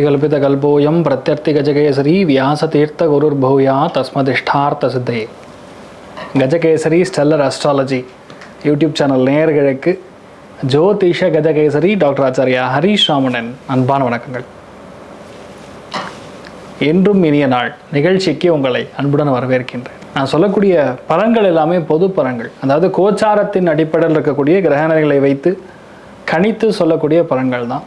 அர்த்திகல்பிதகல்போயம் பிரத்யர்த்திகஜகேசரி வியாசதீர்த்த குருர்பூயா தஸ்மதிஷ்டார்த்த சித்தே Gajakesari stellar astrology YouTube channel நேயர்களுக்கு ஜோதிஷ கஜகேசரி டாக்டர் ஆச்சாரியா ஹரீஷ் ராமணன் அன்பான வணக்கங்கள் என்றும் இனிய நாள் நிகழ்ச்சிக்கு உங்களை அன்புடன் வரவேற்கின்றேன் நான் சொல்லக்கூடிய பலன்கள் எல்லாமே பொது பலன்கள் அதாவது கோச்சாரத்தின் அடிப்படையில் இருக்கக்கூடிய கிரகணங்களை வைத்து கணித்து சொல்லக்கூடிய பலன்கள் தான்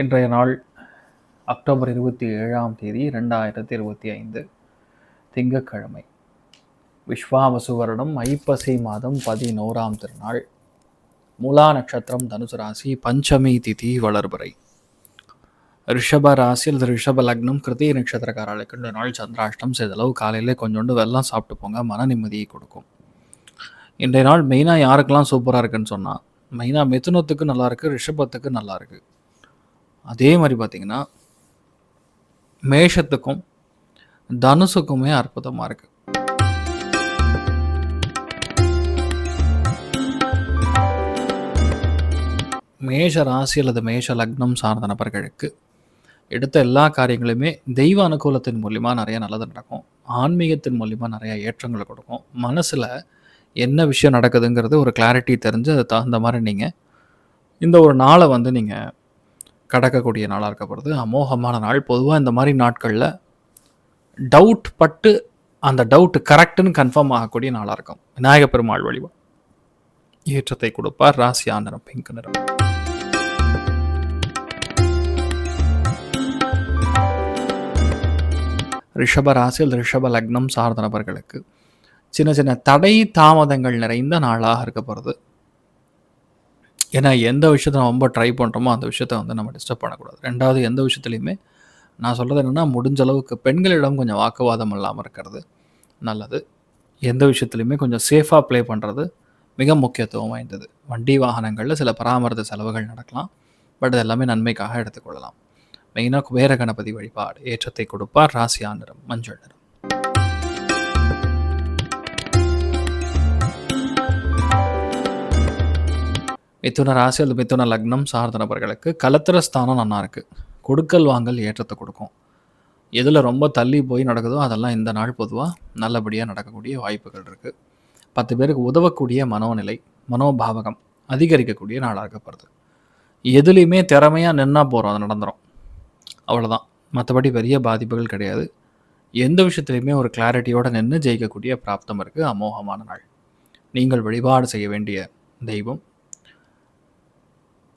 இன்றைய நாள் அக்டோபர் இருபத்தி ஏழாம் தேதி ரெண்டாயிரத்தி இருபத்தி ஐந்து திங்கட்கிழமை. விஸ்வாவசு வருடம் ஐப்பசி மாதம் பதினோராம் திருநாள். மூலா நட்சத்திரம் தனுசு ராசி பஞ்சமி திதி வளர்பறை. ரிஷப ராசி அல்லது ரிஷப லக்னம் கிருத்திய நட்சத்திரக்காரர்களுக்கு இந்த நாள் சந்திராஷ்டம் செய்தளவு காலையிலே கொஞ்சோண்டு வெள்ளம் சாப்பிட்டு போங்க மன நிம்மதியை கொடுக்கும். இன்றைய நாள் மெயினாக யாருக்கெல்லாம் சூப்பராக இருக்குன்னு சொன்னால் மெயினாக மிதுனத்துக்கு நல்லாயிருக்கு ரிஷபத்துக்கு நல்லா இருக்குது அதே மாதிரி பார்த்தீங்கன்னா மேஷத்துக்கும் தனுசுக்குமே அற்புதமாக இருக்குது மேஷ ராசி அல்லது மேஷ லக்னம் சார்ந்த நபர்களுக்கு எடுத்த எல்லா காரியங்களுமே தெய்வ அனுகூலத்தின் மூலிமா நிறைய நல்லது நடக்கும். ஆன்மீகத்தின் மூலிமா நிறைய ஏற்றங்களை கொடுக்கும். மனசில் என்ன விஷயம் நடக்குதுங்கிறது ஒரு கிளாரிட்டி தெரிஞ்சு அது தகுந்த மாதிரி நீங்கள் இந்த ஒரு நாளை வந்து நீங்கள் கடக்கக்கூடிய நாளாக இருக்கப்படுது. அமோகமான நாள். பொதுவாக இந்த மாதிரி நாட்களில் டவுட் பட்டு அந்த டவுட் கரெக்டுன்னு கன்ஃபார்ம் ஆகக்கூடிய நாளாக இருக்கும். விநாயக பெருமாள் வழிபா. ஏற்றத்தை கொடுப்பார். ராசியா நிறம் பிங்க் நிறம். ரிஷப ராசியில் ரிஷப லக்னம் சார்ந்த நபர்களுக்கு சின்ன சின்ன தடை தாமதங்கள் நிறைந்த நாளாக இருக்க போகிறது ஏன்னா எந்த விஷயத்தை நம்ம ரொம்ப ட்ரை பண்ணுறோமோ அந்த விஷயத்த வந்து நம்ம டிஸ்டர்ப் பண்ணக்கூடாது. ரெண்டாவது எந்த விஷயத்துலையுமே நான் சொல்கிறது என்னென்னா முடிஞ்ச அளவுக்கு பெண்களிடம் கொஞ்சம் வாக்குவாதம் இல்லாமல் இருக்கிறது நல்லது. எந்த விஷயத்துலையுமே கொஞ்சம் சேஃபாக ப்ளே பண்ணுறது மிக முக்கியத்துவம் வாய்ந்தது. வண்டி வாகனங்களில் சில பராமரித்த செலவுகள் நடக்கலாம். பட் அது எல்லாமே நன்மைக்காக எடுத்துக்கொள்ளலாம். மெயினாக குபேர கணபதி வழிபாடு ஏற்றத்தை கொடுப்பார் ராசியா நிறம் மஞ்சள் நிறம். மிதுன ராசி அல்லது மிதுன லக்னம் சார்ந்த நபர்களுக்கு கலத்திர ஸ்தானம் நல்லா இருக்குது கொடுக்கல் வாங்கல் ஏற்றத்தை கொடுக்கும். எதில் ரொம்ப தள்ளி போய் நடக்குதோ அதெல்லாம் இந்த நாள் பொதுவாக நல்லபடியாக நடக்கக்கூடிய வாய்ப்புகள் இருக்குது பத்து பேருக்கு உதவக்கூடிய மனோநிலை மனோபாவகம் அதிகரிக்கக்கூடிய நாளாக இருக்கப்படுது எதுலேயுமே திறமையாக நின்னா போகிறோம் அது நடந்துடும் அவ்வளோதான் மற்றபடி பெரிய பாதிப்புகள் கிடையாது. எந்த விஷயத்துலையுமே ஒரு கிளாரிட்டியோடு நின்று ஜெயிக்கக்கூடிய பிராப்தம் இருக்குது அமோகமான நாள். நீங்கள் வழிபாடு செய்ய வேண்டிய தெய்வம்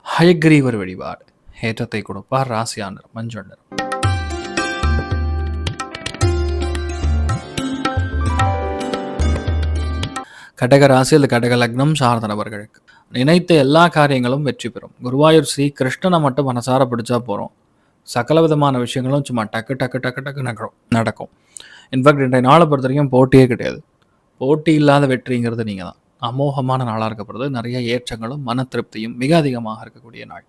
ஹயக்ரீவர் வழிபாடு. ஏற்றத்தை கொடுப்பார் ராசியானர் மஞ்சள் நிறம் கடக ராசி அல்லது கடக லக்னம் சார்ந்த நபர்களுக்கு. நினைத்த எல்லா காரியங்களும் வெற்றி பெறும். குருவாயூர் ஸ்ரீ கிருஷ்ணனை மட்டும் மனசார பிடிச்சா போகிறோம் சகல விதமான விஷயங்களும் சும்மா டக்கு டக்கு டக்கு டக்கு நடக்கும். நடக்கும் இன்ஃபேக்ட் இன்றைய நாளை பொறுத்த வரைக்கும் போட்டியே கிடையாது. போட்டி இல்லாத வெற்றிங்கிறது நீங்கள் தான் அமோகமான நாளாக இருக்கப்படுறது. நிறைய ஏற்றங்களும் மன திருப்தியும் மிக அதிகமாக இருக்கக்கூடிய நாள்.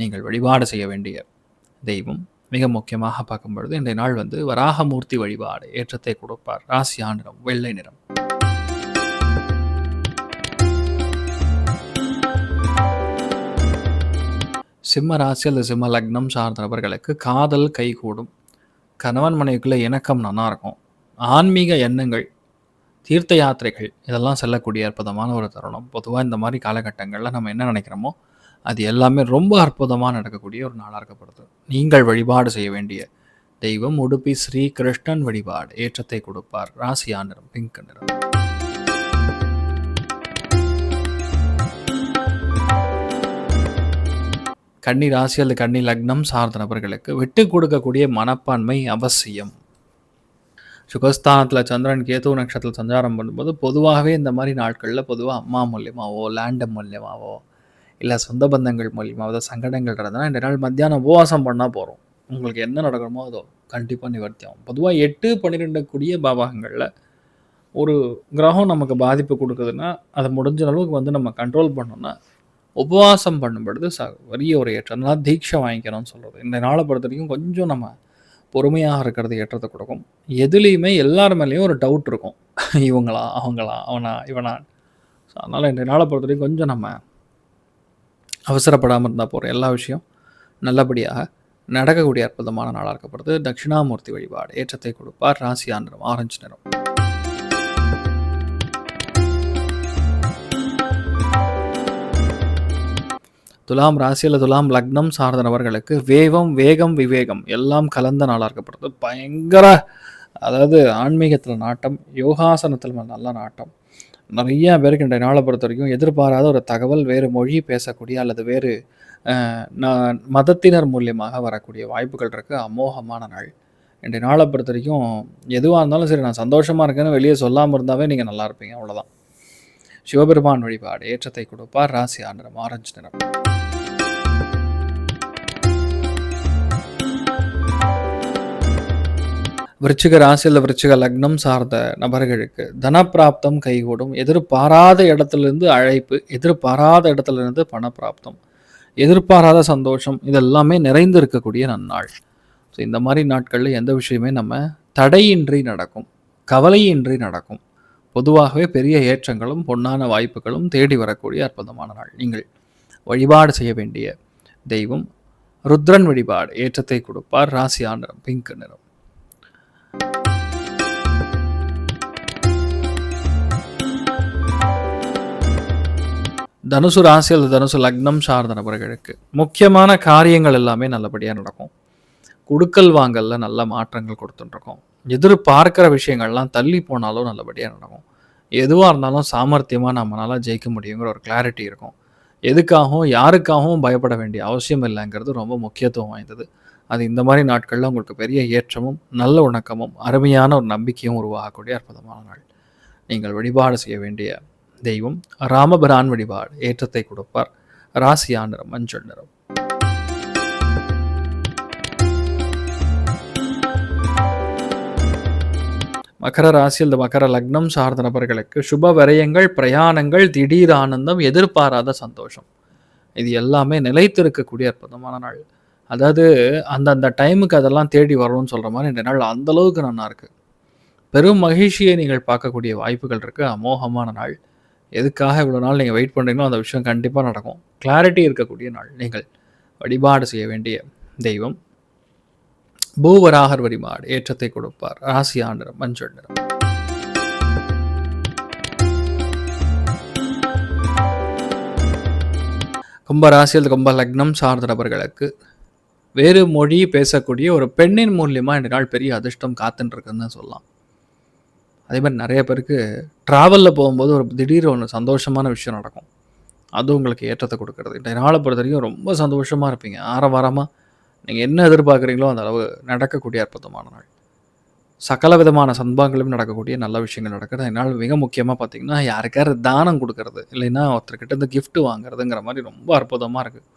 நீங்கள் வழிபாடு செய்ய வேண்டிய தெய்வம். மிக முக்கியமாக பார்க்கும் பொழுது இன்றைய நாள் வந்து வராகமூர்த்தி வழிபாடு. ஏற்றத்தை கொடுப்பார். ராசியா நிறம் வெள்ளை நிறம். சிம்ம ராசி அல்லது சிம்ம லக்னம் சார்ந்த நபர்களுக்கு காதல் கைகூடும். கணவன் மனைவிக்குள்ள இணக்கம் நல்லா இருக்கும். ஆன்மீக எண்ணங்கள் தீர்த்த யாத்திரைகள் இதெல்லாம் செல்லக்கூடிய அற்புதமான ஒரு தருணம். பொதுவாக இந்த மாதிரி காலகட்டங்களில் நம்ம என்ன நினைக்கிறோமோ அது எல்லாமே ரொம்ப அற்புதமாக நடக்கக்கூடிய ஒரு நாளாக இருக்கப்படுது. நீங்கள் வழிபாடு செய்ய வேண்டிய தெய்வம் உடுப்பி ஸ்ரீ கிருஷ்ணன் வழிபாடு. ஏற்றத்தை கொடுப்பார். ராசியா நிறம் பிங்க் நிறம் கன்னி ராசி அல்லது கன்னி லக்னம் சார்ந்த நபர்களுக்கு விட்டு கொடுக்கக்கூடிய மனப்பான்மை அவசியம். சுகஸ்தானத்தில் சந்திரன் கேது நட்சத்திரத்தில் சஞ்சாரம் பண்ணும்போது பொதுவாகவே இந்த மாதிரி நாட்களில் பொதுவாக அம்மா மூலியமாகவோ லேண்டு மூலியமாகவோ இல்லை சொந்த பந்தங்கள் மூலியமாவோ சங்கடங்கள் இருந்தால் இந்த நாள் மத்தியானம் உபவாசம் பண்ணால் போகிறோம் உங்களுக்கு என்ன நடக்கணுமோ அதோ கண்டிப்பாக நிவர்த்தி ஆகும் பொதுவாக எட்டு பன்னிரெண்டு கூடிய பாவகங்களில் ஒரு கிரகம் நமக்கு பாதிப்பு கொடுக்குதுன்னா அதை முடிஞ்ச அளவுக்கு வந்து நம்ம கண்ட்ரோல் பண்ணோம்னா உபவாசம் பண்ணும்பொழுது ச வரிய ஒரு ஏற்றம். அதனால தீட்சை வாங்கிக்கணும்னு சொல்கிறது இந்த நாளை பொறுத்த வரைக்கும் கொஞ்சம் நம்ம பொறுமையாக இருக்கிறது ஏற்றத்தை கொடுக்கும். எதுலேயுமே எல்லார் மேலேயும் ஒரு டவுட் இருக்கும். இவங்களா அவங்களா அவனா இவனா. ஸோ அதனால் இந்த நாளை பொறுத்த வரைக்கும் கொஞ்சம் நம்ம அவசரப்படாமல் இருந்தால் போகிற எல்லா விஷயம் நல்லபடியாக நடக்கக்கூடிய அற்புதமான நாளாக இருக்கப்படுது தட்சிணாமூர்த்தி வழிபாடு ஏற்றத்தை கொடுப்பார். ராசி ஆந்திரம் ஆரஞ்சு நிறம். துலாம் ராசியில் துலாம் லக்னம் சார்ந்த நபர்களுக்கு வேகம் வேகம் விவேகம் எல்லாம் கலந்த நாளாக இருக்கப்படுது. பயங்கர அதாவது ஆன்மீகத்தில் நாட்டம் யோகாசனத்தில் நல்ல நாட்டம். நிறைய பேருக்கு இன்றைய நாளை பொறுத்த வரைக்கும் எதிர்பாராத ஒரு தகவல் வேறு மொழி பேசக்கூடிய அல்லது வேறு மதத்தினர் மூலியமாக வரக்கூடிய வாய்ப்புகள் இருக்குது அமோகமான நாள். இன்றைய நாளை பொறுத்த வரைக்கும் எதுவாக இருந்தாலும் சரி நான் சந்தோஷமாக இருக்கேன்னு வெளியே சொல்லாமல் இருந்தாவே நீங்கள் நல்லா இருப்பீங்க. அவ்வளோதான் சிவபெருமான் வழிபாடு ஏற்றத்தை கொடுப்பார். ராசி ஆண்டரம் ஆரஞ்சு நிறம். விருச்சிக ராசியில் விருச்சிக லக்னம் சார்ந்த நபர்களுக்கு தனப்பிராப்தம் கைகூடும். எதிர்பாராத இடத்துலேருந்து அழைப்பு எதிர்பாராத இடத்துலேருந்து பணப்பிராப்தம் எதிர்பாராத சந்தோஷம் இதெல்லாமே நிறைந்து இருக்கக்கூடிய நன்னாள். ஸோ இந்த மாதிரி நாட்களில் எந்த விஷயமே நம்ம தடையின்றி நடக்கும் கவலையின்றி நடக்கும். பொதுவாகவே பெரிய ஏற்றங்களும் பொன்னான வாய்ப்புகளும் தேடி வரக்கூடிய அற்புதமான நாள். நீங்கள் வழிபாடு செய்ய வேண்டிய தெய்வம் ருத்ரன் வழிபாடு ஏற்றத்தை கொடுப்பார். ராசி பிங்க் நிறம். தனுசு ராசி அல்லது தனுசு லக்னம் சார்ந்த நபர்களுக்கு முக்கியமான காரியங்கள் எல்லாமே நல்லபடியாக நடக்கும். குடுக்கல் வாங்கல்ல நல்ல மாற்றங்கள் கொடுத்துட்டுருக்கோம். எதிர்பார்க்கிற விஷயங்கள்லாம் தள்ளி போனாலும் நல்லபடியாக நடக்கும். எதுவாக இருந்தாலும் சாமர்த்தியமாக நம்மளால் ஜெயிக்க முடியுங்கிற ஒரு கிளாரிட்டி இருக்கும். எதுக்காகவும் யாருக்காகவும் பயப்பட வேண்டிய அவசியம் இல்லைங்கிறது ரொம்ப முக்கியத்துவம் வாய்ந்தது. அது இந்த மாதிரி நாட்களில் உங்களுக்கு பெரிய ஏற்றமும் நல்ல உணக்கமும் அருமையான ஒரு நம்பிக்கையும் உருவாகக்கூடிய அற்புதமான நாள். நீங்கள் வழிபாடு செய்ய வேண்டிய தெய்வம் ராமபிரான் வழிபாடு ஏற்றத்தை கொடுப்பார் ராசியா நிறம் மஞ்சள் நிறம் மகர ராசி அல்லது மகர லக்னம் சார்ந்த நபர்களுக்கு சுப விரயங்கள் பிரயாணங்கள் திடீர் ஆனந்தம் எதிர்பாராத சந்தோஷம் இது எல்லாமே நிலைத்திருக்கக்கூடிய அற்புதமான நாள் அதாவது அந்தந்த டைமுக்கு அதெல்லாம் தேடி வரணும்னு சொல்கிற மாதிரி இந்த நாள் அந்தளவுக்கு நல்லா இருக்குது பெரும் மகிழ்ச்சியை நீங்கள் பார்க்கக்கூடிய வாய்ப்புகள் இருக்குது அமோகமான நாள் எதுக்காக இவ்வளோ நாள் நீங்கள் வெயிட் பண்ணுறீங்களோ அந்த விஷயம் கண்டிப்பாக நடக்கும். கிளாரிட்டி இருக்கக்கூடிய நாள். நீங்கள் வழிபாடு செய்ய வேண்டிய தெய்வம். பூவராகர் வழிபாடு ஏற்றத்தை கொடுப்பார். ராசி ஆண்டரம் மஞ்சள் நிறம். கும்ப ராசியல் கும்ப லக்னம் சார்ந்த நபர்களுக்கு வேறு மொழி பேசக்கூடிய ஒரு பெண்ணின் மூலியமாக இன்றைய நாள் பெரிய அதிர்ஷ்டம் காத்துன்னு இருக்குன்னு சொல்லலாம். அதே மாதிரி நிறைய பேருக்கு ட்ராவலில் போகும்போது ஒரு திடீர் ஒன்று சந்தோஷமான விஷயம் நடக்கும். அது உங்களுக்கு ஏற்றத்தை கொடுக்கறது. இந்த நாளை பொறுத்த வரைக்கும் ரொம்ப சந்தோஷமாக இருப்பீங்க. ஆரவாரமாக நீங்கள் என்ன எதிர்பார்க்குறீங்களோ அந்த அளவு நடக்கக்கூடிய அற்புதமான நாள். சகல விதமான சன்பாங்களும் நடக்கக்கூடிய நல்ல விஷயங்கள் நடக்கிறது. அதனால் மிக முக்கியமாக பார்த்தீங்கன்னா யாருக்காரு தானம் கொடுக்கறது இல்லைன்னா ஒருத்தர்கிட்ட இந்த கிஃப்ட் வாங்குறதுங்கிற மாதிரி ரொம்ப அற்புதமாக இருக்குது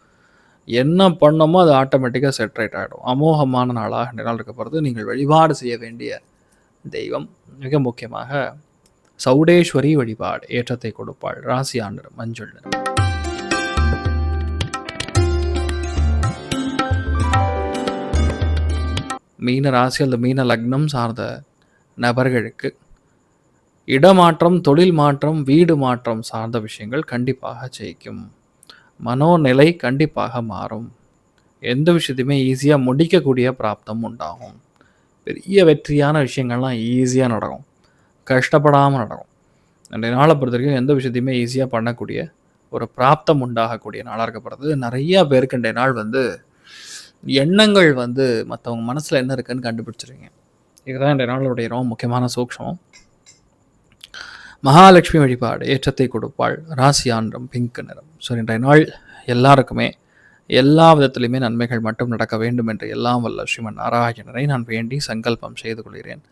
என்ன பண்ணமோ அது ஆட்டோமேட்டிக்காக செட்ரேட் ஆகிடும் அமோகமான நாளாக இந்த நாள் இருக்க போகிறது நீங்கள் வழிபாடு செய்ய வேண்டிய தெய்வம். மிக முக்கியமாக சௌடேஸ்வரி வழிபாடு ஏற்றத்தை கொடுப்பாள் ராசி மஞ்சள் நிறம் மீன ராசி அல்லது மீன லக்னம் சார்ந்த நபர்களுக்கு இடமாற்றம் தொழில் மாற்றம் வீடு மாற்றம் சார்ந்த விஷயங்கள் கண்டிப்பாக ஜெயிக்கும். மனோநிலை கண்டிப்பாக மாறும். எந்த விஷயத்தையுமே ஈஸியாக முடிக்கக்கூடிய பிராப்தம் உண்டாகும். பெரிய வெற்றியான விஷயங்கள்லாம் ஈஸியாக நடக்கும். கஷ்டப்படாமல் நடக்கும். அன்றைய நாளை பொறுத்த வரைக்கும் எந்த விஷயத்தையுமே ஈஸியாக பண்ணக்கூடிய ஒரு பிராப்தம் உண்டாகக்கூடிய நாளாக இருக்கப்படுறது. நிறையா பேருக்கு இன்றைய நாள் வந்து எண்ணங்கள் வந்து மற்றவங்க மனசில் என்ன இருக்குன்னு கண்டுபிடிச்சிருங்க இதுதான் இன்றைய நாளுடைய ரொம்ப முக்கியமான சூக்ஷமம். மகாலட்சுமி வழிபாடு ஏற்றத்தை கொடுப்பாள் ராசி பிங்க் நிறம். ஸோ இன்றைய நாள் எல்லாருக்குமே எல்லா விதத்திலுமே நன்மைகள் மட்டும் நடக்க வேண்டும் என்று எல்லாம் வல்ல ஸ்ரீமன் நாராயணரை நான் வேண்டி சங்கல்பம் செய்து கொள்கிறேன்.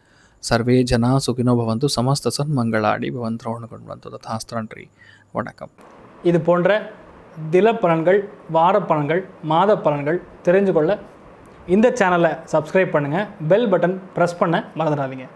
சர்வே ஜனா சுகினோ பவந்து சமஸ்த சன்மங்களாடி பவந்த்ரோணு கொண்டு வந்து தாஸ்திரன்றி வணக்கம். இது போன்ற தில பலன்கள் வார பலன்கள் மாத பலன்கள் தெரிஞ்சு கொள்ள இந்த சேனலை சப்ஸ்கிரைப் பண்ணுங்கள் பெல் பட்டன் ப்ரெஸ் பண்ண மறந்துடாதீங்க.